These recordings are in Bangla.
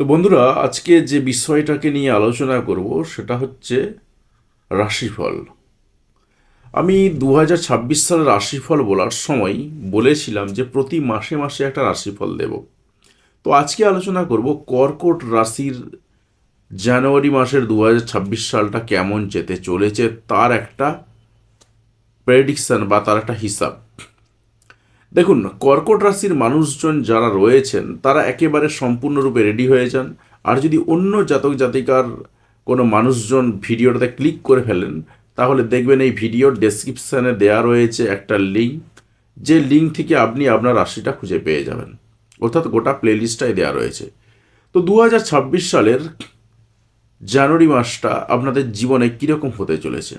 তো বন্ধুরা, আজকে যে বিষয়টাকে নিয়ে আলোচনা করব সেটা হচ্ছে রাশিফল। আমি দু হাজার ছাব্বিশ সালের রাশিফল বলার সময় বলেছিলাম যে প্রতি মাসে মাসে একটা রাশিফল দেব। তো আজকে আলোচনা করব কর্কট রাশির জানুয়ারি মাসের দু হাজার ছাব্বিশ সালটা কেমন যেতে চলেছে, তার একটা প্রেডিকশন বা তার একটা হিসাব। দেখুন, কর্কট রাশির মানুষজন যারা রয়েছেন, তারা একেবারে সম্পূর্ণরূপে রেডি হয়ে যান। আর যদি অন্য জাতক জাতিকার কোনো মানুষজন ভিডিওটাতে ক্লিক করে ফেলেন, তাহলে দেখবেন এই ভিডিওর ডেসক্রিপশানে দেওয়া রয়েছে একটা লিঙ্ক যে লিঙ্ক থেকে আপনি আপনার রাশিটা খুঁজে পেয়ে যাবেন। অর্থাৎ গোটা প্লেলিস্টটাই দেওয়া রয়েছে। তো দু হাজার ছাব্বিশ সালের জানুয়ারি মাসটা আপনাদের জীবনে কীরকম হতে চলেছে?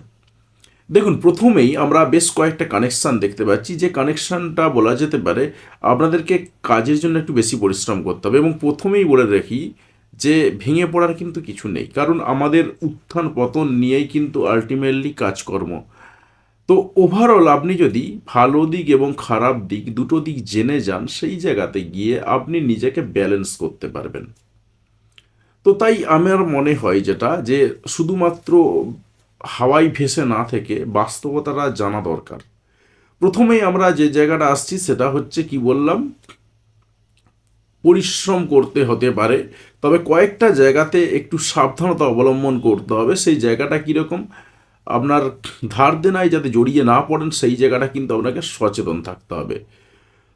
দেখুন, প্রথমেই আমরা বেশ কয়েকটা কানেকশান দেখতে পাচ্ছি, যে কানেকশানটা বলা যেতে পারে আপনাদেরকে কাজের জন্য একটু বেশি পরিশ্রম করতে হবে এবং প্রথমেই বলে রাখি যে ভেঙে পড়ার কিন্তু কিছু নেই, কারণ আমাদের উত্থান পতন নিয়েই কিন্তু আলটিমেটলি কাজকর্ম। তো ওভারঅল আপনি যদি ভালো দিক এবং খারাপ দিক দুটো দিক জেনে যান, সেই জায়গাতে গিয়ে আপনি নিজেকে ব্যালেন্স করতে পারবেন। তো তাই আমার মনে হয় যেটা, যে শুধুমাত্র হাওয়াই ভেসে না থেকে বাস্তবতাটা জানা দরকার। প্রথমেই আমরা যে জায়গাটা আসছি সেটা হচ্ছে কি বললাম? পরিশ্রম করতে হতে পারে, তবে কয়েকটা জায়গাতে একটু সাবধানতা অবলম্বন করতে হবে। সেই জায়গাটা কীরকম? আপনার ধার দেনায় যাতে জড়িয়ে না পড়েন, সেই জায়গাটা কিন্তু আপনাকে সচেতন থাকতে হবে।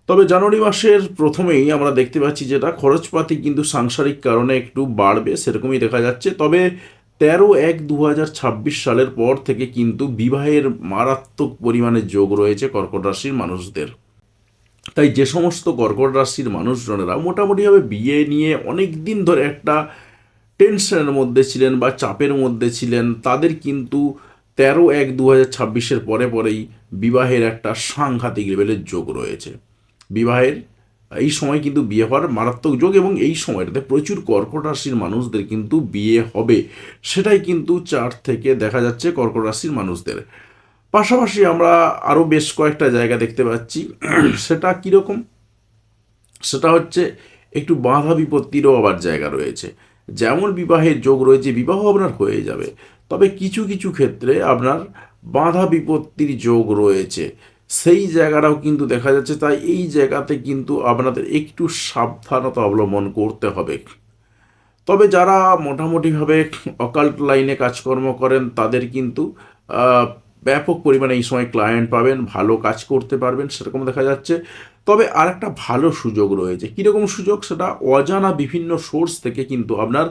তবে জানুয়ারি মাসের প্রথমেই আমরা দেখতে পাচ্ছি যেটা, খরচপাতি কিন্তু সাংসারিক কারণে একটু বাড়বে, সেরকমই দেখা যাচ্ছে। তবে তেরো এক দু সালের পর থেকে কিন্তু বিবাহের মারাত্মক পরিমাণে যোগ রয়েছে কর্কট রাশির মানুষদের। তাই যে সমস্ত কর্কট রাশির মানুষজনেরা মোটামুটিভাবে বিয়ে নিয়ে অনেক দিন ধরে একটা টেনশনের মধ্যে ছিলেন বা চাপের মধ্যে ছিলেন, তাদের কিন্তু তেরো এক দু ছাব্বিশের পরে পরেই বিবাহের একটা সাংঘাতিক লেভেলের যোগ রয়েছে। বিবাহের এই সময় কিন্তু বিয়ে হওয়ার মারাত্মক যোগ এবং এই সময়টাতে প্রচুর কর্কট রাশির মানুষদের কিন্তু বিয়ে হবে। সেটাই কিন্তু চার্ট থেকে দেখা যাচ্ছে কর্কট রাশির মানুষদের। পাশাপাশি আমরা আরও বেশ কয়েকটা জায়গা দেখতে পাচ্ছি। সেটা কীরকম? সেটা হচ্ছে একটু বাধা বিপত্তিরও আবার জায়গা রয়েছে। যেমন বিবাহের যোগ রয়েছে, বিবাহ আপনার হয়ে যাবে। তবে কিছু কিছু ক্ষেত্রে আপনার বাধা বিপত্তির যোগ রয়েছে। সেই জায়গাটাও কিন্তু দেখা যাচ্ছে, তাই এই জায়গাতে কিন্তু আপনাদের একটু সাবধানতা অবলম্বন করতে হবে। তবে যারা মোটামুটিভাবে অকাল্ট লাইনে কাজকর্ম করেন, তাদের কিন্তু ব্যাপক পরিমাণে এই সময় ক্লায়েন্ট পাবেন, ভালো কাজ করতে পারবেন, সেরকম দেখা যাচ্ছে। তবে আর একটা ভালো সুযোগ রয়েছে। কীরকম সুযোগ? সেটা অজানা বিভিন্ন সোর্স থেকে কিন্তু আপনার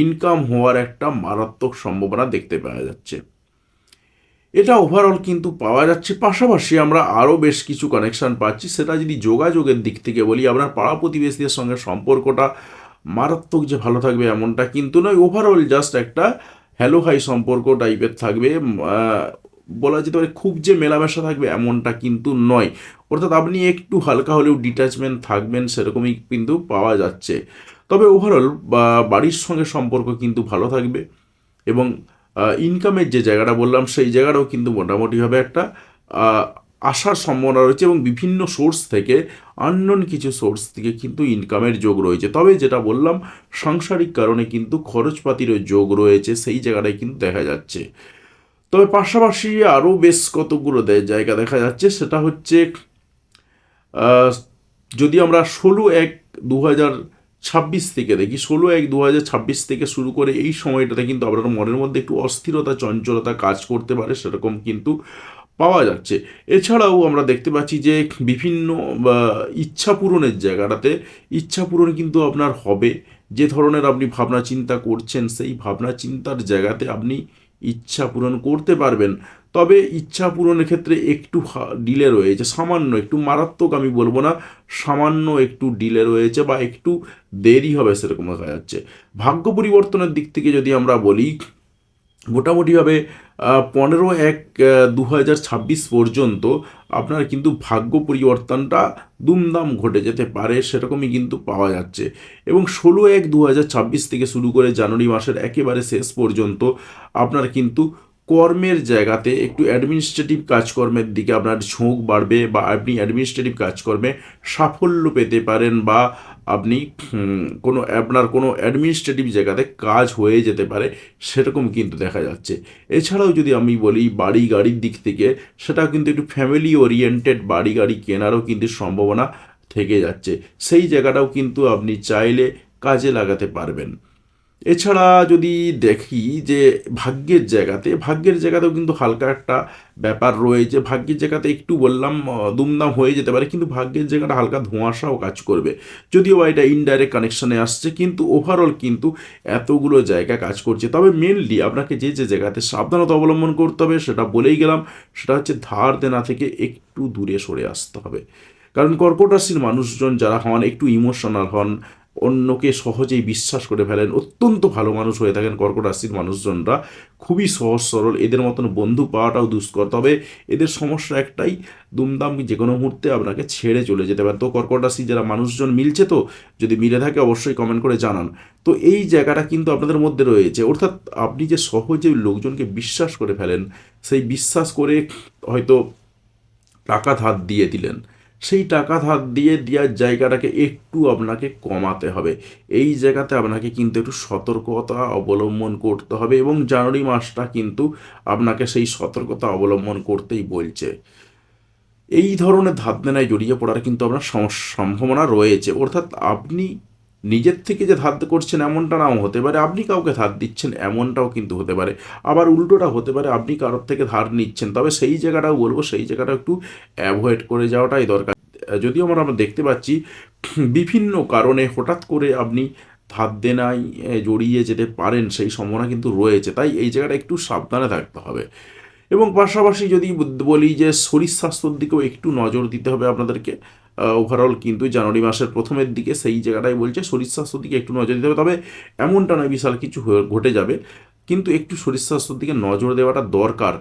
ইনকাম হওয়ার একটা মারাত্মক সম্ভাবনা দেখতে পাওয়া যাচ্ছে। এটা ওভারঅল কিন্তু পাওয়া যাচ্ছে। পাশাপাশি আমরা আরও বেশ কিছু কানেকশান পাচ্ছি। সেটা যদি যোগাযোগের দিক থেকে বলি, আপনার পাড়া প্রতিবেশীদের সঙ্গে সম্পর্কটা মারাত্মক যে ভালো থাকবে এমনটা কিন্তু নয়। ওভারঅল জাস্ট একটা হ্যালো হাই সম্পর্ক টাইপের থাকবে। বলা যেতে পারে খুব যে মেলামেশা থাকবে এমনটা কিন্তু নয়। অর্থাৎ আপনি একটু হালকা হলেও ডিট্যাচমেন্ট থাকবেন, সেরকমই কিন্তু পাওয়া যাচ্ছে। তবে ওভারঅল বাড়ির সঙ্গে সম্পর্ক কিন্তু ভালো থাকবে এবং ইনকামের যে জায়গাটা বললাম, সেই জায়গাটাও কিন্তু মোটামুটিভাবে একটা আসার সম্ভাবনা রয়েছে এবং বিভিন্ন সোর্স থেকে আননোন কিছু সোর্স থেকে কিন্তু ইনকামের যোগ রয়েছে। তবে যেটা বললাম, সাংসারিক কারণে কিন্তু খরচপাতিরও যোগ রয়েছে, সেই জায়গাটায় কিন্তু দেখা যাচ্ছে। তবে পাশাপাশি আরও বেশ কতগুলো জায়গা দেখা যাচ্ছে, সেটা হচ্ছে যদি আমরা ষোলো এক দু হাজার ছাব্বিশ থেকে, দেখি ষোলো এক দু হাজার ছাব্বিশ থেকে শুরু করে এই সময়টাতে কিন্তু আপনার মনের মধ্যে একটু অস্থিরতা, চঞ্চলতা কাজ করতে পারে, সেরকম কিন্তু পাওয়া যাচ্ছে। এছাড়াও আমরা দেখতে পাচ্ছি যে বিভিন্ন ইচ্ছা পূরণের জায়গাটাতে, ইচ্ছা পূরণ কিন্তু আপনার হবে। যে ধরনের আপনি ভাবনা চিন্তা করছেন, সেই ভাবনা চিন্তার জায়গাতে আপনি ইচ্ছা পূরণ করতে পারবেন। তবে ইচ্ছা পূরণের ক্ষেত্রে একটু ডিলে রয়েছে, সামান্য একটু মারাত্মক আমি বলব না, সামান্য একটু ডিলে রয়েছে বা একটু দেরি হবে সেরকম দেখা যাচ্ছে। ভাগ্য পরিবর্তনের দিক থেকে যদি আমরা বলি মোটামুটিভাবে পনেরো এক দু হাজার ছাব্বিশ পর্যন্ত আপনার কিন্তু ভাগ্য পরিবর্তনটা দুমদাম ঘটে যেতে পারে, সেরকমই কিন্তু পাওয়া যাচ্ছে। এবং ষোলো এক দু হাজার ছাব্বিশ থেকে শুরু করে জানুয়ারি মাসের একেবারে শেষ পর্যন্ত আপনার কিন্তু কর্মের জায়গাতে একটু অ্যাডমিনিস্ট্রেটিভ কাজকর্মের দিকে আপনার ঝোঁক বাড়বে বা আপনি অ্যাডমিনিস্ট্রেটিভ কাজকর্মে সাফল্য পেতে পারেন বা আপনি কোনো আপনার কোনো অ্যাডমিনিস্ট্রেটিভ জায়গাতে কাজ হয়ে যেতে পারে, সেরকম কিন্তু দেখা যাচ্ছে। এছাড়াও যদি আমি বলি বাড়ি গাড়ির দিক থেকে, সেটা কিন্তু একটু ফ্যামিলি ওরিয়েন্টেড বাড়ি গাড়ি কেনারও কিন্তু সম্ভাবনা থেকে যাচ্ছে। সেই জায়গাটাও কিন্তু আপনি চাইলে কাজে লাগাতে পারবেন। এছাড়া যদি দেখি যে ভাগ্যের জায়গাতে, ভাগ্যের জায়গাতেও কিন্তু হালকা একটা ব্যাপার রয়েছে। ভাগ্যের জায়গাতে একটু বললাম দুমদাম হয়ে যেতে পারে, কিন্তু ভাগ্যের জায়গাটা হালকা ধোঁয়াশাও কাজ করবে। যদিও বা এটা ইনডাইরেক্ট কানেকশনে আসছে, কিন্তু ওভারঅল কিন্তু এতগুলো জায়গা কাজ করছে। তবে মেনলি আপনাকে যে যে জায়গাতে সাবধানতা অবলম্বন করতে হবে, সেটা বলেই গেলাম, সেটা হচ্ছে ধার দেনা থেকে একটু দূরে সরে আসতে হবে। কারণ কর্কট রাশির মানুষজন যারা হন, একটু ইমোশনাল হন অন্যকে সহজেই বিশ্বাস করে ফেলেন। অত্যন্ত ভালো মানুষ হয়ে থাকেন কর্কট রাশির মানুষজনরা। খুবই সহজ সরল। এদের মতন বন্ধু পাওয়াটাও দুষ্কর। তবে এদের সমস্যা একটাই, দুমদাম যে কোনো মুহূর্তে আপনাকে ছেড়ে চলে যেতে পারে। তো কর্কট রাশি যারা মানুষজন মিলছে তো, যদি মিলে থাকে অবশ্যই কমেন্ট করে জানান। তো এই জায়গাটা কিন্তু আপনাদের মধ্যে রয়েছে। অর্থাৎ আপনি যে সহজে লোকজনকে বিশ্বাস করে ফেলেন, সেই বিশ্বাস করে হয়তো টাকা ধার দিয়ে দিলেন। সেই টাকা ধার দিয়ে দেওয়ার জায়গাটাকে একটু আপনাকে কমাতে হবে। এই জায়গাতে আপনাকে কিন্তু একটু সতর্কতা অবলম্বন করতে হবে এবং জানুয়ারি মাসটা কিন্তু আপনাকে সেই সতর্কতা অবলম্বন করতেই বলছে। এই ধরনের ধার দেনায় জড়িয়ে পড়ার কিন্তু আপনার সম্ভাবনা রয়েছে। অর্থাৎ আপনি নিজের থেকে যে ধার করছেন এমনটা নাও হতে পারে, আপনি কাউকে ধার দিচ্ছেন এমনটাও কিন্তু হতে পারে। আবার উল্টোটা হতে পারে, আপনি কারোর থেকে ধার নিচ্ছেন, তবে সেই জায়গাটাও বলব, সেই জায়গাটা একটু অ্যাভয়েড করে যাওয়াটাই দরকার। যদিও আমরা আমরা দেখতে পাচ্ছি বিভিন্ন কারণে হঠাৎ করে আপনি ধার দেনায় জড়িয়ে যেতে পারেন, সেই সম্ভাবনা কিন্তু রয়েছে। তাই এই জায়গাটা একটু সাবধানে থাকতে হবে। এবং পাশাপাশি যদি বলি যে শরীর স্বাস্থ্যর দিকেও একটু নজর দিতে হবে আপনাদেরকে ওভারঅল কিন্তু জানুয়ারি মাসের প্রথমের দিকে সেই জায়গাটাই বলছে, শরীর স্বাস্থ্যর দিকে একটু নজর দিতে হবে। তবে এমনটা নয়, বিশাল কিছু ঘটে যাবে। কিন্তু একটু শরীর স্বাস্থ্যর দিকে নজর দেওয়াটা দরকার।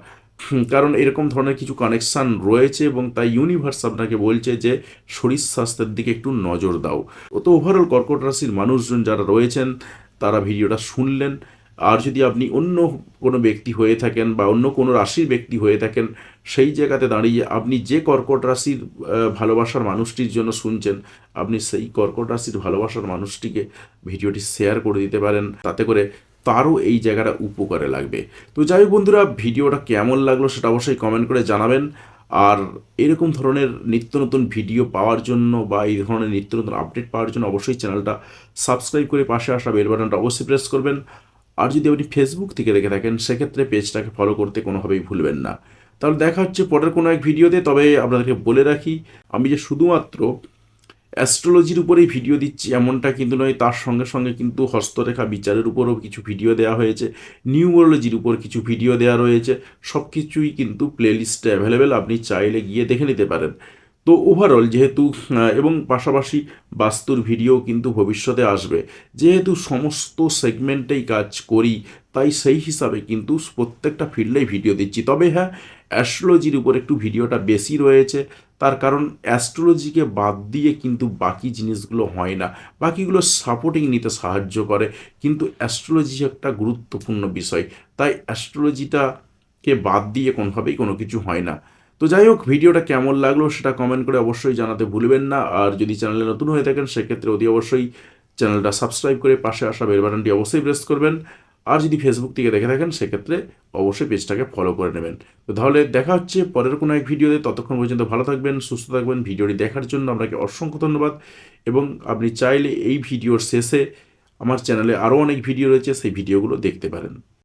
কারণ এরকম ধরনের কিছু কানেকশান রয়েছে এবং তাই ইউনিভার্স আপনাকে বলছে যে শরীর স্বাস্থ্যের দিকে একটু নজর দাও। ও তো ওভারঅল কর্কট রাশির মানুষজন যারা রয়েছেন, তারা ভিডিওটা শুনলেন। আর যদি আপনি অন্য কোনো ব্যক্তি হয়ে থাকেন বা অন্য কোনো রাশির ব্যক্তি হয়ে থাকেন, সেই জায়গাতে দাঁড়িয়ে আপনি যে কর্কট রাশির ভালোবাসার মানুষটির জন্য শুনছেন, আপনি সেই কর্কট রাশির ভালোবাসার মানুষটিকে ভিডিওটি শেয়ার করে দিতে পারেন। তাতে করে তারও এই জায়গাটা উপকারে লাগবে। তো যাই হোক বন্ধুরা, ভিডিওটা কেমন লাগল সেটা অবশ্যই কমেন্ট করে জানাবেন। আর এরকম ধরনের নিত্য নতুন ভিডিও পাওয়ার জন্য বা এই ধরনের নিত্য নতুন আপডেট পাওয়ার জন্য অবশ্যই চ্যানেলটা সাবস্ক্রাইব করে পাশে আসা বেল বাটনটা অবশ্যই প্রেস করবেন। আর যদি আপনি ফেসবুক থেকে দেখে থাকেন, সেক্ষেত্রে পেজটাকে ফলো করতে কোনোভাবেই ভুলবেন না। তাহলে দেখা হচ্ছে পরের কোনো এক ভিডিওতে, তবে আপনাদেরকে বলে রাখি, আমি যে শুধুমাত্র অ্যাস্ট্রোলজির উপরেই ভিডিও দিচ্ছি, এমনটা কিন্তু নয়। তার সঙ্গে সঙ্গে কিন্তু হস্তরেখা বিচারের উপরও কিছু ভিডিও দেওয়া হয়েছে। নিউমোলজির উপর কিছু ভিডিও দেওয়া রয়েছে। সব কিছুই কিন্তু প্লেলিস্টে অ্যাভেলেবেল আপনি চাইলে গিয়ে দেখে নিতে পারেন। তো ওভারঅল যেহেতু এবং পাশাপাশি বাস্তুর ভিডিও কিন্তু ভবিষ্যতে আসবে। যেহেতু সমস্ত সেগমেন্টেই কাজ করি, তাই সেই হিসাবে কিন্তু প্রত্যেকটা ফিল্ডেই ভিডিও দিচ্ছি। তবে হ্যাঁ অ্যাস্ট্রোলজির উপর একটু ভিডিওটা বেশি রয়েছে। তার কারণ অ্যাস্ট্রোলজিকে বাদ দিয়ে কিন্তু বাকি জিনিসগুলো হয় না। বাকিগুলো সাপোর্টিং নিতে সাহায্য করে। কিন্তু অ্যাস্ট্রোলজি একটা গুরুত্বপূর্ণ বিষয়। তাই অ্যাস্ট্রোলজিটাকে বাদ দিয়ে কোনোভাবেই কোনো কিছু হয় না। তো যাই হোক, ভিডিওটা কেমন লাগল সেটা কমেন্ট করে অবশ্যই জানাতে ভুলবেন না। আর যদি চ্যানেলে নতুন হয়ে থাকেন, সেক্ষেত্রে অতি অবশ্যই চ্যানেলটা সাবস্ক্রাইব করে পাশে আসা বেল বাটনটি অবশ্যই প্রেস করবেন। আর যদি ফেসবুক থেকে দেখে থাকেন, সেক্ষেত্রে অবশ্যই পেজটাকে ফলো করে নেবেন। তো তাহলে দেখা হচ্ছে পরের কোনো এক ভিডিওতে ততক্ষণ পর্যন্ত ভালো থাকবেন, সুস্থ থাকবেন। ভিডিওটি দেখার জন্য আপনাকে অসংখ্য ধন্যবাদ। এবং আপনি চাইলে এই ভিডিওর শেষে আমার চ্যানেলে আরও অনেক ভিডিও রয়েছে, সেই ভিডিওগুলো দেখতে পারেন।